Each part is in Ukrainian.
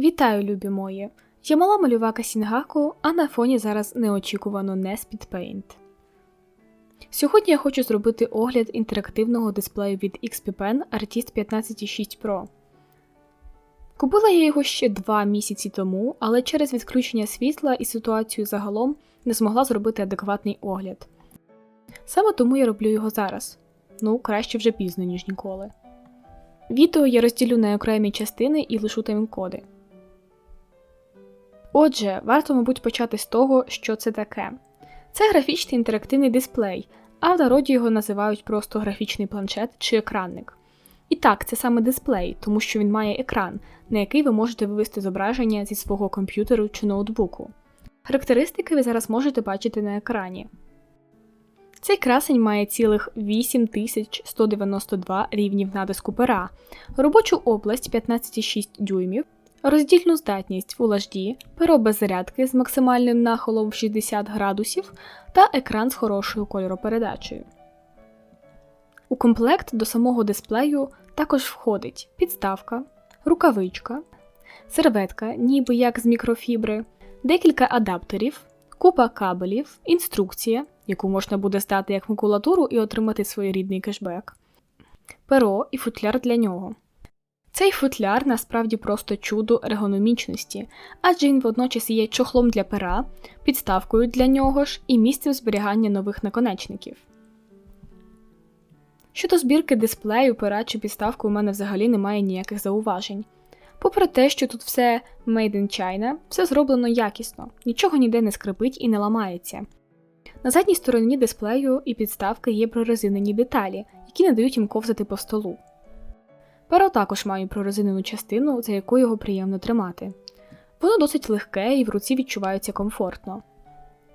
Вітаю, любі мої! Я мала малювака Сінгаку, а на фоні зараз неочікувано не Speedpaint. Сьогодні я хочу зробити огляд інтерактивного дисплею від XP Pen Artist 15.6 Pro. Купила я його ще два місяці тому, але через відключення світла і ситуацію загалом не змогла зробити адекватний огляд. Саме тому я роблю його зараз. Ну, краще вже пізно, ніж ніколи. Відео я розділю на окремі частини і лишу тайм-коди. Отже, варто, мабуть, почати з того, що це таке. Це графічний інтерактивний дисплей, а в народі його називають просто графічний планшет чи екранник. І так, це саме дисплей, тому що він має екран, на який ви можете вивести зображення зі свого комп'ютеру чи ноутбуку. Характеристики ви зараз можете бачити на екрані. Цей красень має цілих 8192 рівнів натиску пера, робочу область 15,6 дюймів, роздільну здатність Full HD, перо без зарядки з максимальним нахилом в 60 градусів та екран з хорошою кольоропередачею. У комплект до самого дисплею також входить підставка, рукавичка, серветка, ніби як з мікрофібри, декілька адаптерів, купа кабелів, інструкція, яку можна буде здати як макулатуру і отримати своєрідний кешбек, перо і футляр для нього. Цей футляр насправді просто чудо ергономічності, адже він водночас є чохлом для пера, підставкою для нього ж і місцем зберігання нових наконечників. Щодо збірки дисплею, пера чи підставки у мене взагалі немає ніяких зауважень. Попри те, що тут все made in China, все зроблено якісно, нічого ніде не скрипить і не ламається. На задній стороні дисплею і підставки є прорезинені деталі, які не дають їм ковзати по столу. Перо також має прорезинену частину, за яку його приємно тримати. Воно досить легке і в руці відчувається комфортно.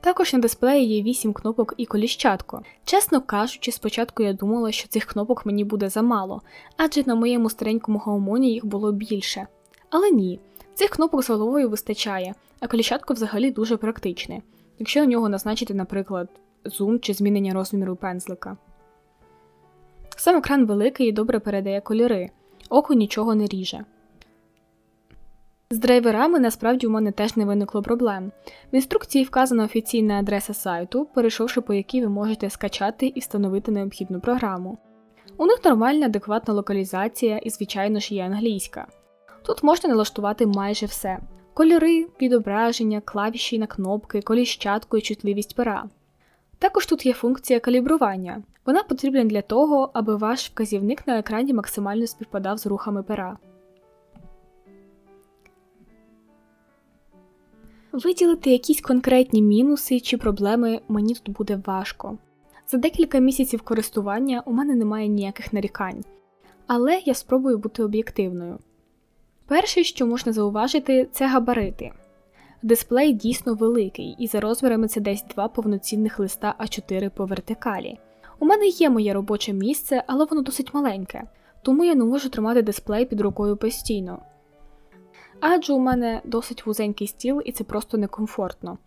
Також на дисплеї є 8 кнопок і коліщатко. Чесно кажучи, спочатку я думала, що цих кнопок мені буде замало, адже на моєму старенькому гаумоні їх було більше. Але ні, цих кнопок з головою вистачає, а коліщатко взагалі дуже практичне, якщо на нього назначити, наприклад, зум чи змінення розміру пензлика. Сам екран великий і добре передає кольори, око нічого не ріже. З драйверами насправді у мене теж не виникло проблем. В інструкції вказана офіційна адреса сайту, перейшовши по якій ви можете скачати і встановити необхідну програму. У них нормальна адекватна локалізація і, звичайно ж, є англійська. Тут можна налаштувати майже все: кольори, відображення, клавіші на кнопки, коліщатку і чутливість пера. Також тут є функція калібрування. Вона потрібна для того, аби ваш вказівник на екрані максимально співпадав з рухами пера. Виділити якісь конкретні мінуси чи проблеми мені тут буде важко. За декілька місяців користування у мене немає ніяких нарікань, але я спробую бути об'єктивною. Перше, що можна зауважити, це габарити. Дисплей дійсно великий, і за розмірами це десь два повноцінних листа А4 по вертикалі. У мене є моє робоче місце, але воно досить маленьке, тому я не можу тримати дисплей під рукою постійно. Адже у мене досить вузенький стіл і це просто некомфортно.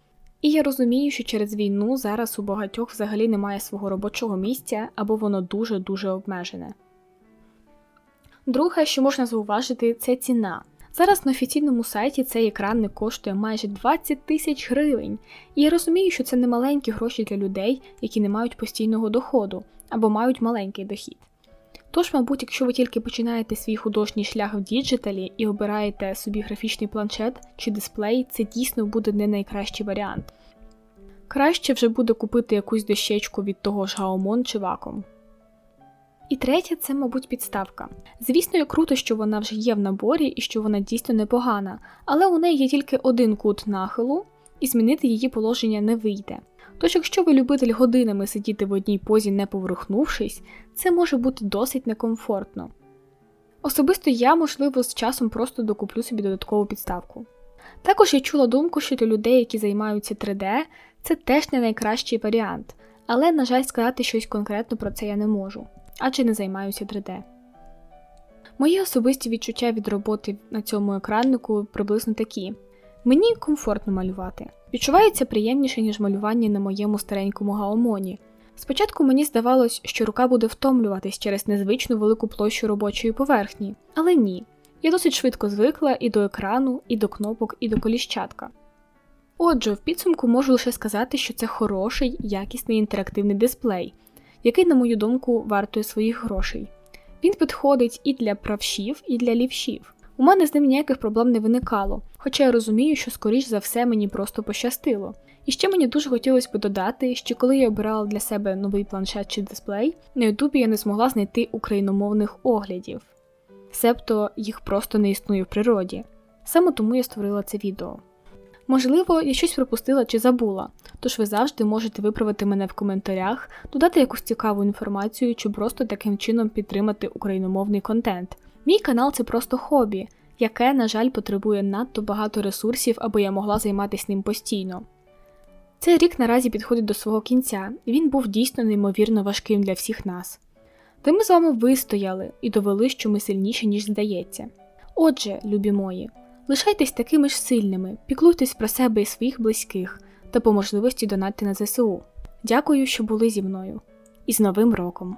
І я розумію, що через війну зараз у багатьох взагалі немає свого робочого місця або воно дуже-дуже обмежене. Друге, що можна зауважити, це ціна. Зараз на офіційному сайті цей екран не коштує майже 20 тисяч гривень, і я розумію, що це не маленькі гроші для людей, які не мають постійного доходу або мають маленький дохід. Тож, мабуть, якщо ви тільки починаєте свій художній шлях в діджиталі і обираєте собі графічний планшет чи дисплей, це дійсно буде не найкращий варіант. Краще вже буде купити якусь дощечку від того ж Gaomon чи Wacom. І третє це, мабуть, підставка. Звісно, круто, що вона вже є в наборі і що вона дійсно непогана, але у неї є тільки один кут нахилу, і змінити її положення не вийде. Тож, якщо ви любитель годинами сидіти в одній позі, не поворухнувшись, це може бути досить некомфортно. Особисто я, можливо, з часом просто докуплю собі додаткову підставку. Також я чула думку, що для людей, які займаються 3D, це теж не найкращий варіант, але, на жаль, сказати щось конкретно про це я не можу, адже не займаюся 3D. Мої особисті відчуття від роботи на цьому екраннику приблизно такі: мені комфортно малювати. Відчувається приємніше, ніж малювання на моєму старенькому гаомоні. Спочатку мені здавалось, що рука буде втомлюватись через незвичну велику площу робочої поверхні, але ні. Я досить швидко звикла і до екрану, і до кнопок, і до коліщатка. Отже, в підсумку можу лише сказати, що це хороший, якісний інтерактивний дисплей, який, на мою думку, вартує своїх грошей. Він підходить і для правшів, і для лівшів. У мене з ним ніяких проблем не виникало, хоча я розумію, що скоріш за все мені просто пощастило. І ще мені дуже хотілося б додати, що коли я обирала для себе новий планшет чи дисплей, на Ютубі я не змогла знайти україномовних оглядів, себто їх просто не існує в природі. Саме тому я створила це відео. Можливо, я щось пропустила чи забула, тож ви завжди можете виправити мене в коментарях, додати якусь цікаву інформацію чи просто таким чином підтримати україномовний контент. Мій канал це просто хобі, яке, на жаль, потребує надто багато ресурсів, аби я могла займатися ним постійно. Цей рік наразі підходить до свого кінця, і він був дійсно неймовірно важким для всіх нас. Та ми з вами вистояли і довели, що ми сильніші, ніж здається. Отже, любі мої, лишайтесь такими ж сильними, піклуйтесь про себе і своїх близьких та по можливості донатьте на ЗСУ. Дякую, що були зі мною. І з Новим роком!